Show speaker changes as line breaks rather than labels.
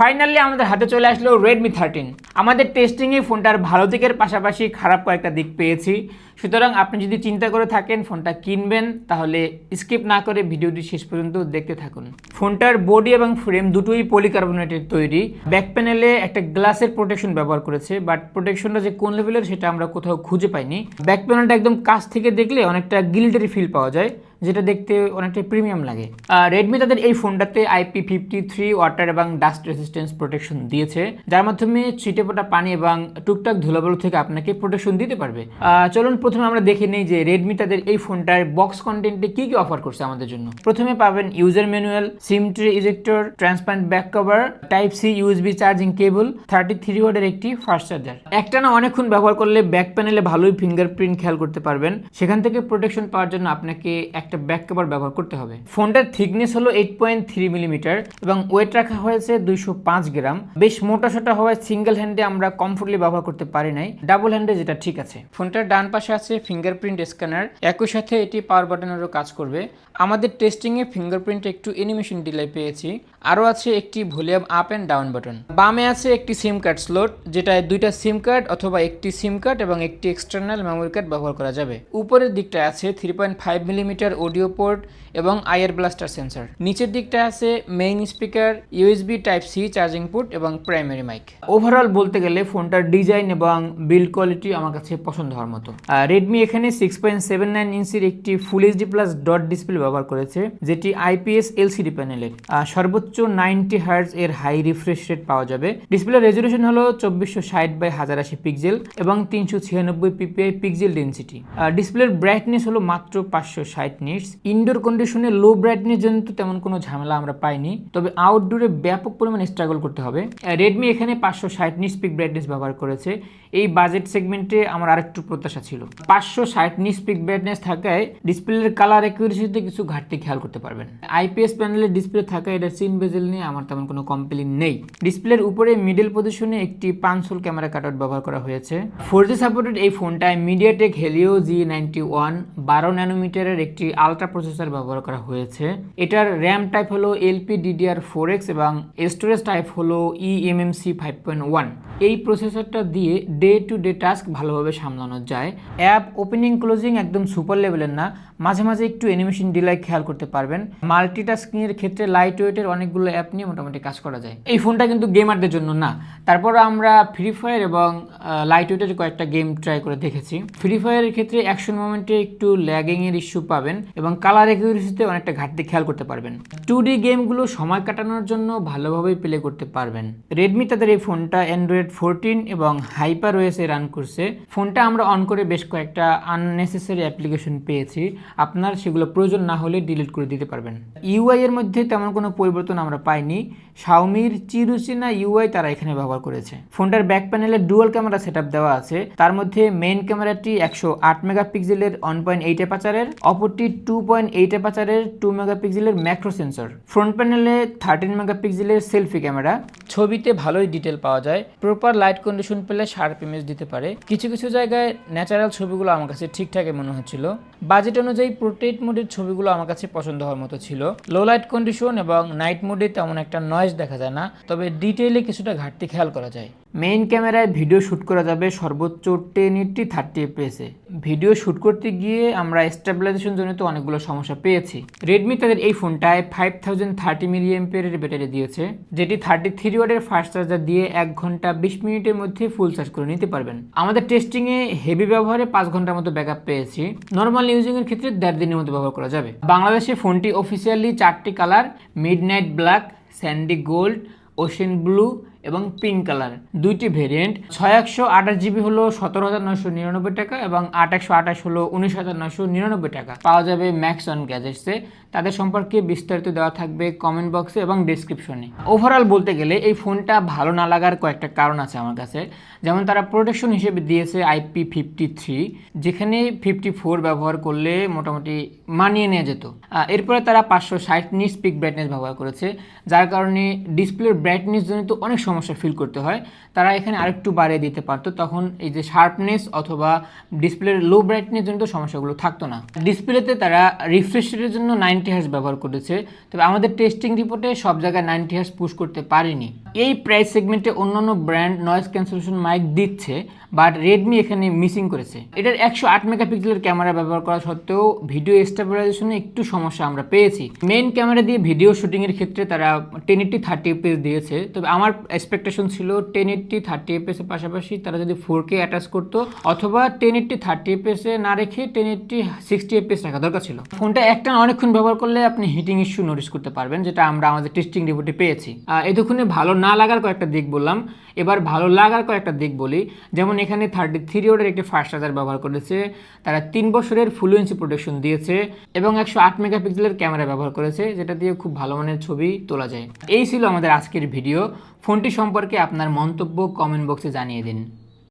Finally আমাদের হাতে চলে আসলো রেডমি থার্টিন আমাদের টেস্টিংয়ে ফোনটার ভালো দিকের পাশাপাশি খারাপ কয়েকটা দিক পেয়েছি। সুতরাং আপনি যদি চিন্তা করে থাকেন, ফোনটা কিনবেন, তাহলে স্কিপ না করে ভিডিওটি শেষ পর্যন্ত দেখতে থাকুন। ফোনটার বডি এবং ফ্রেম দুটোই পলিকার্বনেটের তৈরি। ব্যাক প্যানেলে একটা গ্লাসের প্রোটেকশন ব্যবহার করেছে বাট প্রোটেকশনটা যে কোন লেভেলের সেটা আমরা কোথাও খুঁজে পাইনি। ব্যাক প্যানেলটা একদম কাছ থেকে দেখলে অনেকটা গিল্টারি ফিল পাওয়া যায়। যেটা দেখতে অনেকটাই প্রিমিয়াম লাগে। রেডমি তাদের এই ফোনটাতে আইপি ফিফটি থ্রি ওয়াটার এবং ডাস্ট রেসিস্ট্যান্স প্রোটেকশন দিয়েছে। যার মাধ্যমে ছিটে পোটা পানি এবং টুকটাক ধুলাবালু থেকে আপনাকে প্রোটেকশন দিতে পারবে। চলুন প্রথমে আমরা দেখে নিই যে রেডমি তাদের এই ফোনটার বক্স কন্টেন্টে কি কি অফার করছে আমাদের জন্য। প্রথমে পাবেন user manual SIM tray ejector transparent back cover type C USB charging cable thirty three ওয়াটের একটি ফাস্ট চার্জার একটা না অনেকক্ষণ ব্যবহার করলে ব্যাক প্যানেলে ভালোই ফিঙ্গারপ্রিন্ট খেয়াল করতে পারবেন। সেখান থেকে প্রোটেকশন পাওয়ার জন্য আপনাকে একটা ব্যাক কভার ব্যবহার করতে হবে। ফোনটার থিকনেস হলো এইট পয়েন্ট থ্রি মিলিমিটার এবং ওয়েট রাখা হয়েছে দুইশো পাঁচ গ্রাম। বেশ মোটা সোটা হওয়ায় সিঙ্গেল হ্যান্ডে আমরা কমফোর্টলি ব্যবহার করতে পারি নাই। ডাবল হ্যান্ডে যেটা ঠিক আছে। ফোনটার ডান পাশে আছে ফিঙ্গারপ্রিন্ট স্ক্যানার একই সাথে এটি পাওয়ার বাটনেরও কাজ করবে। আমাদের টেস্টিংয়ে ফিঙ্গারপ্রিন্ট একটু অ্যানিমেশন ডিলে পেয়েছি। আরও আছে একটি volume up and down button. বামে আছে একটি সিম কার্ড স্লট যেটায় দুইটা সিম কার্ড অথবা একটি সিম কার্ড এবং একটি এক্সটার্নাল মেমোরি কার্ড ব্যবহার করা যাবে। উপরের দিকটা আছে three point five millimetre audio port এবং আয়ার ব্লাস্টার সেন্সর। নিচের দিকটা আছে main speaker USB type C charging port এবং প্রাইমারি মাইক। ওভারঅল বলতে গেলে ফোনটার ডিজাইন এবং বিল্ড কোয়ালিটি আমার কাছে পছন্দ হওয়ার মতো। রেডমি এখানে সিক্স পয়েন্ট সেভেন নাইন ইঞ্চির একটি full HD plus dot display ব্যবহার করেছে যেটি আইপিএস এলসিডি প্যানেলের আহ, সর্বোচ্চ নাইনটি হার্টস এর হাই রিফ্রেশ রেট পাওয়া যাবে। ডিসপ্লে রেজলিউশন হলো চব্বিশশো ষাট বাই হাজার আশি পিক্সেল এবং তিনশো ছিয়ানব্বই পিপিআই পিক্সেল ডেন্সিটি ডিসপ্লের ব্রাইটনেস হলো মাত্র পাঁচশো ষাট নিটস ইনডোর কন্ডিশনে লো ব্রাইটনেস জন্য তো তেমন কোনো ঝামেলা আমরা পাইনি। তবে আউটডোরে ব্যাপক পরিমাণে স্ট্রাগল করতে হবে। রেডমি এখানে পাঁচশো ষাট নিট পিক ব্রাইটনেস ব্যবহার করেছে। এই বাজেট সেগমেন্টে আমার আরেকটু প্রত্যাশা ছিল। পাঁচশো ষাট নিট পিক ব্রাইটনেস থাকায় ডিসপ্লের কালার অ্যাকুরেসিতে কিছু ঘাটতি খেয়াল করতে পারবেন। আইপিএস প্যানেলের ডিসপ্লে থাকায় এটা সিন বেজেল নিয়ে আমার তেমন কোনো কমপ্লেন নেই। ডিসপ্লের উপরে মিডল পজিশনে একটি পাঁচশোল ক্যামেরা কাটআউট ব্যবহার করা হয়েছে। ফোর জি সাপোর্টেড এই ফোনটায় MediaTek Helio G ninety one বারো ন্যানোমিটারের একটি আলট্রা প্রসেসর ব্যবহার করা হয়েছে। এটার র্যাম টাইপ হলো এলপি ডিডিআর ফোর এক্স এবং স্টোরেজ টাইপ হলো ইএমএমসি ফাইভ পয়েন্ট ওয়ান এই প্রসেসরটা দিয়ে ডে টু ডে টাস্ক ভালোভাবে সামলানো যায়। অ্যাপ ওপেনিং ক্লোজিং একদম সুপার লেভেলের না। মাঝে মাঝে একটু অ্যানিমেশন ডিলাই খেয়াল করতে পারবেন। মাল্টিটাস্কিং এর ক্ষেত্রে লাইট ওয়েটের অনেকগুলো অ্যাপ নিয়ে মোটামুটি কাজ করা যায়। এই ফোনটা কিন্তু গেমারদের জন্য না। তারপর আমরা ফ্রি ফায়ার এবং লাইট ওয়েটের কয়েকটা গেম ট্রাই করে দেখেছি। ফ্রি ফায়ারের ক্ষেত্রে অ্যাকশন মোমেন্টে একটু ল্যাগিং এর ইস্যু পাবেন এবং কালার একুরেসিতে অনেকটা ঘাটতি খেয়াল করতে পারবেন। টু ডি গেমগুলো সময় কাটানোর জন্য ভালোভাবেই প্লে করতে পারবেন। রেডমি তাদের এই ফোনটা অ্যান্ড্রয়েড ফোরটিন এবং হাইপার ওয়েসে রান করছে। ফোনটা আমরা অন করে বেশ কয়েকটা আননেসেসারি অ্যাপ্লিকেশন পেয়েছি। আপনার সেগুলো প্রয়োজন না হলে ডিলিট করে দিতে পারবেন। ইউআই এর মধ্যে তেমন কোনো পরিবর্তন আমরা পাইনি। শাওমির চিরুচিনা ইউআই তারা এখানে ব্যবহার করেছে। ফোনটার ব্যাক প্যানেলে ডুয়াল ক্যামেরা সেট দেওয়া আছে। তার মধ্যে মেইন ক্যামেরাটি একশো আট মেগাপিক্সেলের ওয়ান পয়েন্ট এইট এপাচারের অপরটি টু পয়েন্ট এইট এপাচারের টু মেগাপিক্সেলের ম্যাক্রো সেন্সর ফ্রন্ট প্যানেলে থার্টিন মেগাপিক্সেলের সেলফি ক্যামেরা ছবিতে ভালোই ডিটেল পাওয়া যায়। প্রপার লাইট কন্ডিশন পেলে শার্প ইমেজ দিতে পারে। কিছু কিছু জায়গায় ন্যাচারাল ছবিগুলো আমার কাছে ঠিকঠাকই মনে হচ্ছিল। বাজেট অনুযায়ী প্রোট্রেট মোডের ছবিগুলো আমার কাছে পছন্দ হওয়ার মতো ছিল। লো লাইট কন্ডিশন এবং নাইট মোডে তেমন একটা নয়েজ দেখা যায় না। তবে ডিটেইলে কিছুটা ঘাটতি খেয়াল করা যায়। মেইন ক্যামেরায় ভিডিও শ্যুট করা যাবে সর্বোচ্চ টেন এইটটি থার্টি এফপিএসে ভিডিও শ্যুট করতে গিয়ে আমরা স্টেবিলাইজেশন জনিত অনেকগুলো সমস্যা পেয়েছি। রেডমি তাদের এই ফোনটায় ফাইভ থাউজেন্ড থার্টি মিলিএমপিয়ারের ব্যাটারি দিয়েছে, যেটি থার্টি থ্রি ওয়াটের ফাস্ট চার্জার দিয়ে এক ঘণ্টা বিশ মিনিটের মধ্যে ফুল চার্জ করে নিতে পারবেন। আমাদের টেস্টিংয়ে হেভি ব্যবহারে পাঁচ ঘণ্টার মতো ব্যাকআপ পেয়েছি। নর্মাল ইউজিং এর ক্ষেত্রে দেড় দিনের মধ্যে ব্যবহার করা যাবে। বাংলাদেশে ফোনটি অফিসিয়ালি চারটি colour midnight black sandy gold ocean blue এবং পিঙ্ক কালার দুইটি ভেরিয়েন্ট ছয় একশো আঠাশ জিবি হলো সতেরো হাজার নয়শো নিরানব্বই টাকা এবং আট একশো আঠাশ হলো উনিশ হাজার নয়শো নিরানব্বই টাকা। পাওয়া যাবে ম্যাক্স অন গ্যাজেটসে তাদের সম্পর্কে বিস্তারিত দেওয়া থাকবে কমেন্ট বক্সে এবং ডিসক্রিপশনে ওভারঅল বলতে গেলে এই ফোনটা ভালো না লাগার কয়েকটা কারণ আছে আমার কাছে। যেমন তারা প্রোটেকশন হিসেবে দিয়েছে আইপি ফিফটি থ্রি যেখানে ফিফটি ফোর ব্যবহার করলে মোটামুটি মানিয়ে নেওয়া যেত। এরপরে তারা পাঁচশো ষাট নিট স্পিক ব্রাইটনেস ব্যবহার করেছে। যার কারণে ডিসপ্লের ব্রাইটনেস জনিত অনেক সমস্যা ফিল করতে হয়। তারা এখানে আরেকটু বাড়িয়ে দিতে পারতো। তখন এই যে শার্পনেস অথবা ডিসপ্লের লো ব্রাইটনেস জন্য সমস্যাগুলো থাকতো না। ডিসপ্লেতে তারা রিফ্রেশের জন্য নাইনটি হার্স ব্যবহার করেছে। তবে আমাদের টেস্টিং রিপোর্টে সব জায়গায় নাইনটি হার্স পুশ করতে পারেনি। এই প্রাইস সেগমেন্টে অন্যান্য ব্র্যান্ড নয়েজ ক্যান্সেলেশন মাইক দিচ্ছে বাট রেডমি এখানে মিসিং করেছে। এটার একশো আট মেগাপিক্সেলের ক্যামেরা ব্যবহার করা সত্ত্বেও ভিডিও স্টেবিলাইজেশনে একটু সমস্যা আমরা পেয়েছি। মেইন ক্যামেরা দিয়ে ভিডিও শুটিংয়ের ক্ষেত্রে তারা টেন এইটটি থার্টি এফপিএস দিয়েছে। তবে আমার এক্সপেকটেশন ছিল টেন এইটটি থার্টি এফপিএস এর পাশাপাশি তারা যদি ফোর কে অ্যাটাচ করতো, অথবা টেন এইটটি থার্টি এফপিএস এ না রেখে টেন এইটটি সিক্সটি এফপিএস রাখা দরকার ছিল। ফোনটা একটা অনেকক্ষণ ব্যবহার করলে আপনি হিটিং ইস্যু নোটিস করতে পারবেন, যেটা আমরা আমাদের টেস্টিং রিপোর্টে পেয়েছি। এতক্ষণে ভালো না লাগার কয়েকটা দিক বললাম। এবার ভালো লাগার কয়েকটা দিক বলি। যেমন এখানে থার্টি থ্রি ওডের একটি ফাস্ট চার্জার ব্যবহার করেছে। তারা তিন বছরের ফ্লুয়েন্সি প্রোটেকশন দিয়েছে এবং একশো আট মেগাপিক্সেলের ক্যামেরা ব্যবহার করেছে, যেটা দিয়ে খুব ভালো মানের ছবি তোলা যায়। এই ছিল আমাদের আজকের ভিডিও ফোনটি সম্পর্কে আপনার মন্তব্য কমেন্ট বক্সে জানিয়ে দিন।